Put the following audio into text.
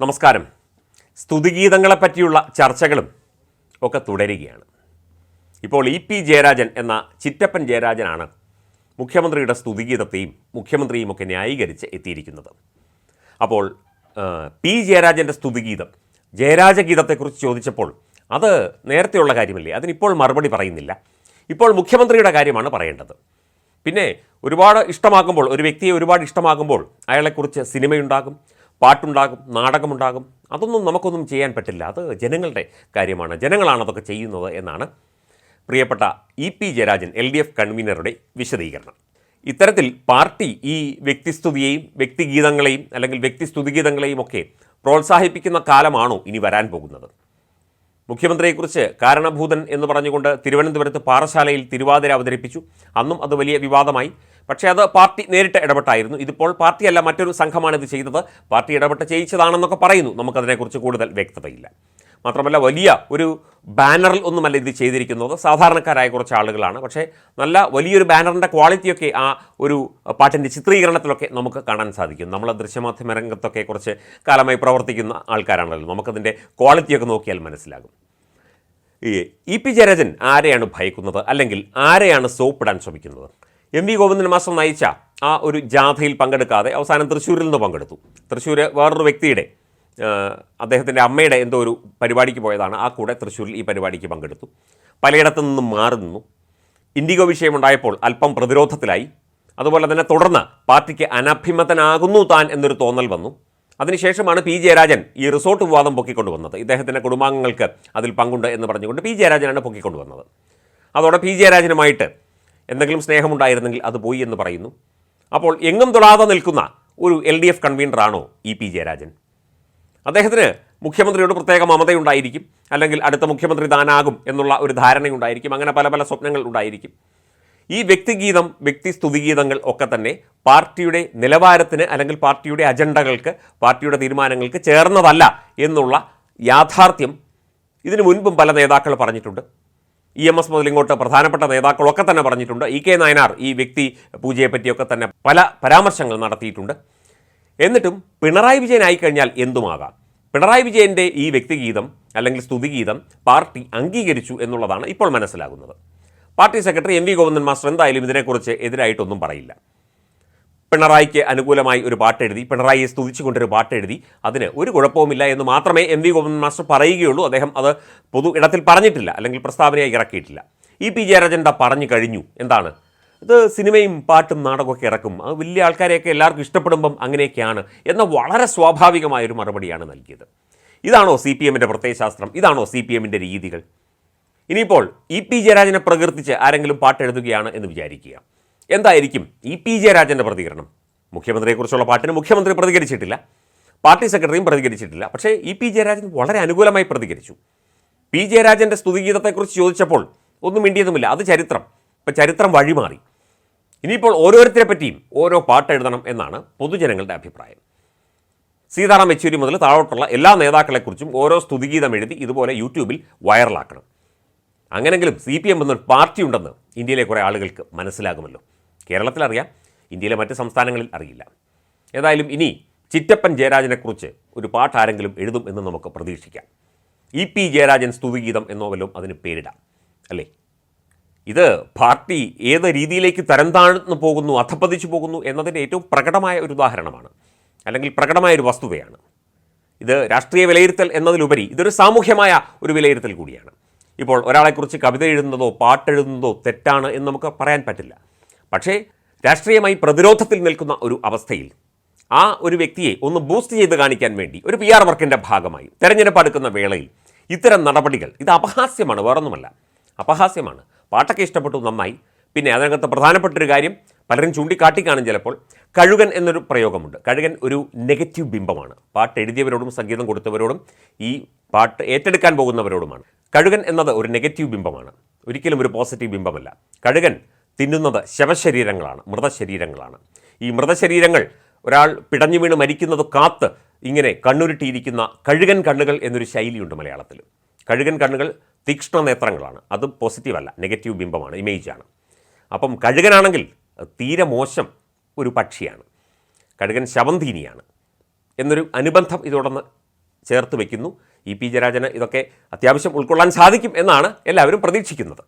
നമസ്കാരം. സ്തുതിഗീതങ്ങളെപ്പറ്റിയുള്ള ചർച്ചകളും ഒക്കെ തുടരുകയാണ്. ഇപ്പോൾ ഇ പി ജയരാജൻ എന്ന ചിറ്റപ്പൻ ജയരാജനാണ് മുഖ്യമന്ത്രിയുടെ സ്തുതിഗീതത്തെയും മുഖ്യമന്ത്രിയും ഒക്കെ ന്യായീകരിച്ച് എത്തിയിരിക്കുന്നത്. അപ്പോൾ പി ജയരാജന്റെ സ്തുതിഗീതം ജയരാജഗീതത്തെക്കുറിച്ച് ചോദിച്ചപ്പോൾ അത് നേരത്തെയുള്ള കാര്യമല്ലേ? അതിനിപ്പോൾ മറുപടി പറയുന്നില്ല. ഇപ്പോൾ മുഖ്യമന്ത്രിയുടെ കാര്യമാണ് പറയേണ്ടത്. പിന്നെ ഒരുപാട് ഇഷ്ടമാകുമ്പോൾ ഒരു വ്യക്തിയെ ഒരുപാട് ഇഷ്ടമാകുമ്പോൾ അയാളെക്കുറിച്ച് സിനിമയുണ്ടാകും പാട്ടുണ്ടാകും നാടകമുണ്ടാകും. അതൊന്നും നമുക്കൊന്നും ചെയ്യാൻ പറ്റില്ല. അത് ജനങ്ങളുടെ കാര്യമാണ്. ജനങ്ങളാണ് അതൊക്കെ ചെയ്യുന്നത് എന്നാണ് പ്രിയപ്പെട്ട E P Jayarajan L D F കൺവീനറുടെ വിശദീകരണം. ഇത്തരത്തിൽ പാർട്ടി ഈ വ്യക്തിസ്തുതിയെയും വ്യക്തിഗീതങ്ങളെയും അല്ലെങ്കിൽ വ്യക്തിസ്തുതിഗീതങ്ങളെയും ഒക്കെ പ്രോത്സാഹിപ്പിക്കുന്ന കാലമാണോ ഇനി വരാൻ പോകുന്നത്? മുഖ്യമന്ത്രിയെക്കുറിച്ച് കാരണഭൂതൻ എന്ന് പറഞ്ഞുകൊണ്ട് തിരുവനന്തപുരത്ത് പാറശാലയിൽ തിരുവാതിര അവതരിപ്പിച്ചു. അന്നും അത് വലിയ വിവാദമായി. പക്ഷേ അത് പാർട്ടി നേരിട്ട് ഇടപെട്ടായിരുന്നു. ഇതിപ്പോൾ പാർട്ടിയല്ല മറ്റൊരു സംഘമാണ് ഇത് ചെയ്തത്. പാർട്ടി ഇടപെട്ട് ചെയ്യിച്ചതാണെന്നൊക്കെ പറയുന്നു. നമുക്കതിനെക്കുറിച്ച് കൂടുതൽ വ്യക്തതയില്ല. മാത്രമല്ല വലിയ ഒരു ബാനറിൽ ഒന്നുമല്ല ഇത് ചെയ്തിരിക്കുന്നത്. സാധാരണക്കാരായ കുറച്ച് ആളുകളാണ്. പക്ഷേ നല്ല വലിയൊരു ബാനറിന്റെ ക്വാളിറ്റിയൊക്കെ ആ ഒരു പാട്ടിന്റെ ചിത്രീകരണത്തിലൊക്കെ നമുക്ക് കാണാൻ സാധിക്കും. നമ്മൾ ദൃശ്യമാധ്യമ രംഗത്തൊക്കെ കുറച്ച് കാലമായി പ്രവർത്തിക്കുന്ന ആൾക്കാരാണല്ലോ. നമുക്കതിന്റെ ക്വാളിറ്റിയൊക്കെ നോക്കിയാൽ മനസ്സിലാകും. ഈ ഇ പി ജയരാജൻ ആരെയാണ് ഭയക്കുന്നത്? അല്ലെങ്കിൽ ആരെയാണ് സോപ്പിടാൻ ശ്രമിക്കുന്നത്? എം വി ഗോവിന്ദൻ മാസ്റ്റർ നയിച്ച ആ ഒരു ജാഥയിൽ പങ്കെടുക്കാതെ അവസാനം തൃശ്ശൂരിൽ നിന്ന് പങ്കെടുത്തു. തൃശ്ശൂർ വേറൊരു വ്യക്തിയുടെ അദ്ദേഹത്തിന്റെ അമ്മയുടെ എന്തോ ഒരു പരിപാടിക്ക് പോയതാണ്. ആ കൂടെ തൃശ്ശൂരിൽ ഈ പരിപാടിക്ക് പങ്കെടുത്തു. പലയിടത്തു നിന്നും മാറി നിന്നു. ഇൻഡിഗോ വിഷയമുണ്ടായപ്പോൾ അല്പം പ്രതിരോധത്തിലായി. അതുപോലെ തന്നെ തുടർന്ന് പാർട്ടിക്ക് അനഭിമതനാകുന്നു താൻ എന്നൊരു തോന്നൽ വന്നു. അതിനുശേഷമാണ് പി ജയരാജൻ ഈ റിസോർട്ട് വിവാദം പൊക്കിക്കൊണ്ടുവന്നത്. ഇദ്ദേഹത്തിന്റെ കുടുംബാംഗങ്ങൾക്ക് അതിൽ പങ്കുണ്ട് എന്ന് പറഞ്ഞുകൊണ്ട് പി ജയരാജനാണ് പൊക്കിക്കൊണ്ടുവന്നത്. അതോടെ പി ജയരാജനുമായിട്ട് എന്തെങ്കിലും സ്നേഹമുണ്ടായിരുന്നെങ്കിൽ അത് പോയി എന്ന് പറയുന്നു. അപ്പോൾ എങ്ങും തൊടാതെ നിൽക്കുന്ന ഒരു എൽ ഡി എഫ് കൺവീനറാണോ ഇ പി ജയരാജൻ? അദ്ദേഹത്തിന് മുഖ്യമന്ത്രിയോട് പ്രത്യേക മമതയുണ്ടായിരിക്കും അല്ലെങ്കിൽ അടുത്ത മുഖ്യമന്ത്രി താനാകും എന്നുള്ള ഒരു ധാരണയുണ്ടായിരിക്കും അങ്ങനെ പല പല സ്വപ്നങ്ങൾ ഉണ്ടായിരിക്കും. ഈ വ്യക്തിഗീതം വ്യക്തി സ്തുതിഗീതങ്ങൾ ഒക്കെ തന്നെ പാർട്ടിയുടെ നിലവാരത്തിന് അല്ലെങ്കിൽ പാർട്ടിയുടെ അജണ്ടകൾക്ക് പാർട്ടിയുടെ തീരുമാനങ്ങൾക്ക് ചേർന്നതല്ല എന്നുള്ള യാഥാർത്ഥ്യം ഇതിനു മുൻപും പല നേതാക്കൾ പറഞ്ഞിട്ടുണ്ട്. ഇ എം എസ് മുതലിങ്ങോട്ട് പ്രധാനപ്പെട്ട നേതാക്കളൊക്കെ തന്നെ പറഞ്ഞിട്ടുണ്ട്. ഇ കെ നായനാർ ഈ വ്യക്തി പൂജയെ പറ്റിയൊക്കെ തന്നെ പല പരാമർശങ്ങൾ നടത്തിയിട്ടുണ്ട്. എന്നിട്ടും പിണറായി വിജയൻ ആയിക്കഴിഞ്ഞാൽ എന്തുമാകാം? പിണറായി വിജയന്റെ ഈ വ്യക്തിഗീതം അല്ലെങ്കിൽ സ്തുതിഗീതം പാർട്ടി അംഗീകരിച്ചു എന്നുള്ളതാണ് ഇപ്പോൾ മനസ്സിലാകുന്നത്. Party secretary M V Govindan master എന്തായാലും ഇതിനെക്കുറിച്ച് എതിരായിട്ടൊന്നും പറയില്ല. പിണറായിക്ക് അനുകൂലമായി ഒരു പാട്ട് എഴുതി പിണറായിയെ സ്തുതിച്ചുകൊണ്ടൊരു പാട്ടെഴുതി. അതിന് ഒരു കുഴപ്പവുമില്ല എന്ന് മാത്രമേ എം വി ഗോവിന്ദൻ മാസ്റ്റർ പറയുകയുള്ളൂ. അദ്ദേഹം അത് പൊതു ഇടത്തിൽ പറഞ്ഞിട്ടില്ല അല്ലെങ്കിൽ പ്രസ്താവനയായി ഇറക്കിയിട്ടില്ല. ഇ പി ജയരാജൻ പറഞ്ഞു കഴിഞ്ഞു. എന്താണ്? ഇത് സിനിമയും പാട്ടും നാടകമൊക്കെ ഇറക്കും. അത് വലിയ ആൾക്കാരെയൊക്കെ എല്ലാവർക്കും ഇഷ്ടപ്പെടുമ്പം അങ്ങനെയൊക്കെയാണ് എന്ന വളരെ സ്വാഭാവികമായൊരു മറുപടിയാണ് നൽകിയത്. ഇതാണോ സി പി എമ്മിന്റെ പ്രത്യയശാസ്ത്രം? ഇതാണോ സി പി എമ്മിന്റെ രീതികൾ? ഇനിയിപ്പോൾ ഇ പി ജയരാജനെ പ്രകീർത്തിച്ച് ആരെങ്കിലും പാട്ടെഴുതുകയാണ് എന്ന് വിചാരിക്കുക. എന്തായിരിക്കും ഇ പി ജയരാജന്റെ പ്രതികരണം? മുഖ്യമന്ത്രിയെക്കുറിച്ചുള്ള പാട്ടിന് മുഖ്യമന്ത്രി പ്രതികരിച്ചിട്ടില്ല. പാർട്ടി സെക്രട്ടറിയും പ്രതികരിച്ചിട്ടില്ല. പക്ഷേ ഇ പി ജയരാജൻ വളരെ അനുകൂലമായി പ്രതികരിച്ചു. പി ജയരാജന്റെ സ്തുതിഗീതത്തെക്കുറിച്ച് ചോദിച്ചപ്പോൾ ഒന്നും മിണ്ടിയതുമില്ല. അത് ചരിത്രം. ഇപ്പം ചരിത്രം വഴിമാറി. ഇനിയിപ്പോൾ ഓരോരുത്തരെ പറ്റിയും ഓരോ പാട്ട് എഴുതണം എന്നാണ് പൊതുജനങ്ങളുടെ അഭിപ്രായം. സീതാറാം യെച്ചൂരി മുതൽ താഴോട്ടുള്ള എല്ലാ നേതാക്കളെക്കുറിച്ചും ഓരോ സ്തുതിഗീതം എഴുതി ഇതുപോലെ യൂട്യൂബിൽ വൈറലാക്കണം. അങ്ങനെങ്കിലും സി പി എം എന്നൊരു പാർട്ടി ഉണ്ടെന്ന് ഇന്ത്യയിലെ കുറേ ആളുകൾക്ക് മനസ്സിലാകുമല്ലോ. കേരളത്തിലറിയാം ഇന്ത്യയിലെ മറ്റ് സംസ്ഥാനങ്ങളിൽ അറിയില്ല. ഏതായാലും ഇനി ചിറ്റപ്പൻ ജയരാജനെക്കുറിച്ച് ഒരു പാട്ടാരെങ്കിലും എഴുതും എന്ന് നമുക്ക് പ്രതീക്ഷിക്കാം. ഇ പി ജയരാജൻ സ്തുതിഗീതം എന്നോ വല്ലതും അതിന് പേരിടാം അല്ലേ? ഇത് പാർട്ടി ഏത് രീതിയിലേക്ക് തരം താഴ്ന്നു പോകുന്നു അധപ്പതിച്ചു പോകുന്നു എന്നതിന്റെ ഏറ്റവും പ്രകടമായ ഒരു ഉദാഹരണമാണ് അല്ലെങ്കിൽ പ്രകടമായ ഒരു വസ്തുതയാണ്. ഇത് രാഷ്ട്രീയ വിലയിരുത്തൽ എന്നതിലുപരി ഇതൊരു സാമൂഹ്യമായ ഒരു വിലയിരുത്തൽ കൂടിയാണ്. ഇപ്പോൾ ഒരാളെക്കുറിച്ച് കവിത എഴുതുന്നതോ പാട്ടെഴുതുന്നതോ തെറ്റാണ് എന്ന് നമുക്ക് പറയാൻ പറ്റില്ല. പക്ഷേ രാഷ്ട്രീയമായി പ്രതിരോധത്തിൽ നിൽക്കുന്ന ഒരു അവസ്ഥയിൽ ആ ഒരു വ്യക്തിയെ ഒന്ന് ബൂസ്റ്റ് ചെയ്ത് കാണിക്കാൻ വേണ്ടി ഒരു പി ആർ വർക്കിന്റെ ഭാഗമായി തെരഞ്ഞെടുപ്പ് അടുക്കുന്ന വേളയിൽ ഇത്തരം നടപടികൾ ഇത് അപഹാസ്യമാണ് വേറൊന്നുമല്ല. അപഹാസ്യമാണ്. പാട്ടൊക്കെ ഇഷ്ടപ്പെട്ടു നന്നായി. പിന്നെ അതിനകത്ത് പ്രധാനപ്പെട്ട ഒരു കാര്യം പലരും ചൂണ്ടിക്കാട്ടിക്കാണും ചിലപ്പോൾ കഴുകൻ എന്നൊരു പ്രയോഗമുണ്ട്. കഴുകൻ ഒരു നെഗറ്റീവ് ബിംബമാണ്. പാട്ട് എഴുതിയവരോടും സംഗീതം കൊടുത്തവരോടും ഈ പാട്ട് ഏറ്റെടുക്കാൻ പോകുന്നവരോടുമാണ്. കഴുകൻ എന്നത് ഒരു നെഗറ്റീവ് ബിംബമാണ്. ഒരിക്കലും ഒരു പോസിറ്റീവ് ബിംബമല്ല. കഴുകൻ തിന്നുന്നത് ശവശരീരങ്ങളാണ് മൃതശരീരങ്ങളാണ്. ഈ മൃതശരീരങ്ങൾ ഒരാൾ പിടഞ്ഞു വീണ് മരിക്കുന്നത് കാത്ത് ഇങ്ങനെ കണ്ണുരുട്ടിയിരിക്കുന്ന കഴുകൻ കണ്ണുകൾ എന്നൊരു ശൈലിയുണ്ട് മലയാളത്തിൽ. കഴുകൻ കണ്ണുകൾ തീക്ഷ്ണ നേത്രങ്ങളാണ്. അത് പോസിറ്റീവല്ല നെഗറ്റീവ് ബിംബമാണ് ഇമേജാണ്. അപ്പം കഴുകനാണെങ്കിൽ തീരെ മോശം ഒരു പക്ഷിയാണ്. കഴുകൻ ശവന്തീനിയാണ് എന്നൊരു അനുബന്ധം ഇതോടൊന്ന് ചേർത്ത് വയ്ക്കുന്നു ഇ പി ജയരാജന് ഇതൊക്കെ അത്യാവശ്യം ഉൾക്കൊള്ളാൻ സാധിക്കും എന്നാണ് എല്ലാവരും പ്രതീക്ഷിക്കുന്നത്.